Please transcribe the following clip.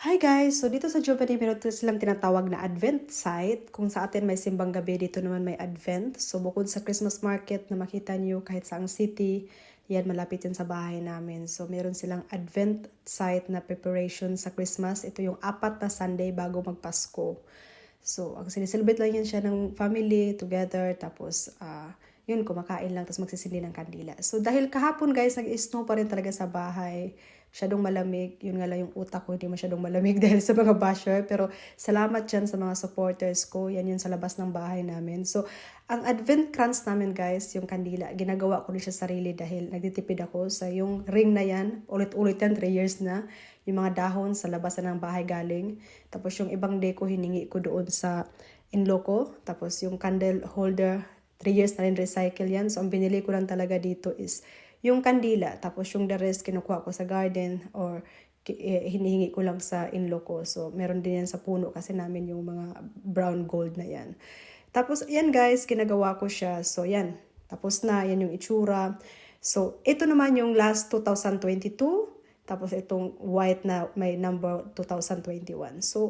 Hi guys! So dito sa Giovanni meron silang tinatawag na Advent site. Kung sa atin may simbang gabi, dito naman may Advent. So bukod sa Christmas market na makita nyo kahit saang city, yan malapit yan sa bahay namin. So meron silang Advent site na preparation sa Christmas. Ito yung apat na Sunday bago magpasko. So ang sineselebrate lang yan siya ng family together. Tapos ah, yun, kumakain lang, tapos magsisindi ng kandila. So dahil kahapon guys, nag-snow pa rin talaga sa bahay masyadong malamig. Yun nga lang yung utak ko, hindi masyadong malamig dahil sa mga basher. Pero salamat dyan sa mga supporters ko. Yan yun sa labas ng bahay namin. So, ang advent crans namin guys, yung kandila, ginagawa ko rin siya sarili dahil nagtitipid ako sa yung ring na yan. Ulit-ulit yan, 3 years na. Yung mga dahon sa labasan ng bahay galing. Tapos yung ibang deko hiningi ko doon sa inlo ko. Tapos yung candle holder, 3 years na rin recycle yan. So, ang binili ko lang talaga dito is yung kandila, tapos yung the rest kinukuha ko sa garden or eh, hinihingi ko lang sa inlo ko. So, meron din yan sa puno kasi namin yung mga brown gold na yan. Tapos, yan guys, ginagawa ko siya. So, yan. Tapos na, yan yung itsura. So, ito naman yung last 2022. Tapos, itong white na may number 2021. So,